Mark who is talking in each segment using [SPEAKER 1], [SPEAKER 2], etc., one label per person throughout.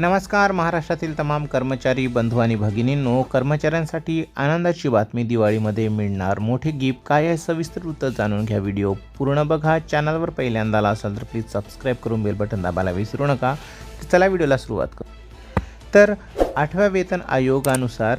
[SPEAKER 1] नमस्कार महाराष्ट्रातील तमाम कर्मचारी बंधू आणि भगिनींनो कर्मचाऱ्यांसाठी आनंदाची बातमी दिवाळीमध्ये मिळणार. मोठे गिफ्ट काय आहे सविस्तर वृत्त जाणून घ्या व्हिडिओ. पूर्ण बघा चॅनलवर पहिल्यांदा आला असाल तर प्लीज सबस्क्राईब करून बेल बटन दाबायला विसरू नका. चला व्हिडिओला सुरुवात करू. तर आठव्या वेतन आयोगानुसार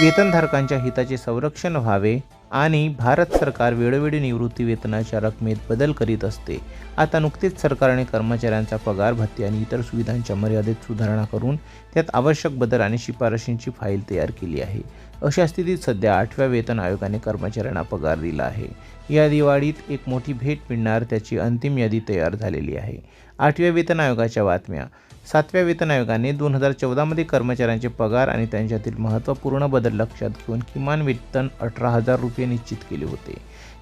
[SPEAKER 1] वेतनधारकांच्या हिताचे संरक्षण व्हावे. आणि भारत सरकार वेळोवेळी निवृत्ती वेतनाच्या रकमेत बदल करीत असते. आता नुकतेच सरकारने कर्मचाऱ्यांचा पगार भत्ते आणि इतर सुविधांच्या मर्यादेत सुधारणा करून त्यात आवश्यक बदल आणि शिफारशींची फाईल तयार केली आहे. अशा स्थितीत सध्या आठव्या वेतन आयोगाने कर्मचाऱ्यांना पगार दिला आहे. या दिवाळीत एक मोठी भेट मिळणार त्याची अंतिम यादी तयार झालेली आहे. आठव्या वेतन आयोगाच्या बातम्या. सातव्या वेतन आयोगाने दोन हजार चौदामध्ये कर्मचाऱ्यांचे पगार आणि त्यांच्यातील महत्त्वपूर्ण बदल लक्षात घेऊन किमान वेतन अठरा हजार रुपये निश्चित केले होते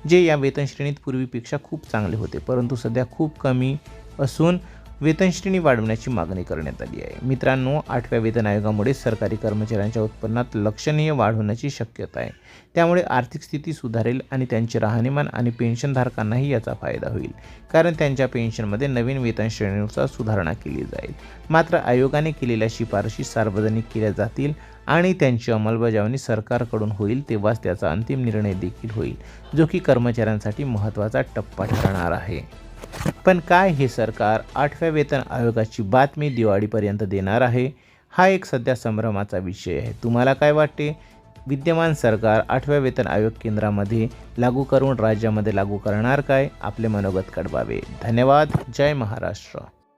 [SPEAKER 1] जे या वेतन श्रेणीत पूर्वीपेक्षा खूप चांगले होते परंतु सध्या खूप कमी असून वेतनश्रेणी वाढवण्याची मागणी करण्यात आली आहे. मित्रांनो आठव्या वेतन आयोगामुळे सरकारी कर्मचाऱ्यांच्या उत्पन्नात लक्षणीय वाढ होण्याची शक्यता आहे. त्यामुळे आर्थिक स्थिती सुधारेल आणि त्यांचे राहणीमान आणि पेन्शनधारकांनाही याचा फायदा होईल कारण त्यांच्या पेन्शनमध्ये नवीन वेतन श्रेणीनुसार सुधारणा केली जाईल. मात्र आयोगाने केलेल्या शिफारशी सार्वजनिक केल्या जातील आणि त्यांची अंमलबजावणी सरकारकडून होईल तेव्हाच त्याचा अंतिम निर्णय देखील होईल जो की कर्मचाऱ्यांसाठी महत्त्वाचा टप्पा ठरणार आहे. पण काय हे सरकार आठव्या वेतन आयोगाची बातमी दिवाळीपर्यंत देणार आहे हा एक सध्या संभ्रमाचा विषय आहे. तुम्हाला काय वाटते? विद्यमान सरकार आठव्या वेतन आयोग केंद्रामध्ये लागू करून राज्यामध्ये लागू करणार काय? आपले मनोगत कळवावे. धन्यवाद. जय महाराष्ट्र.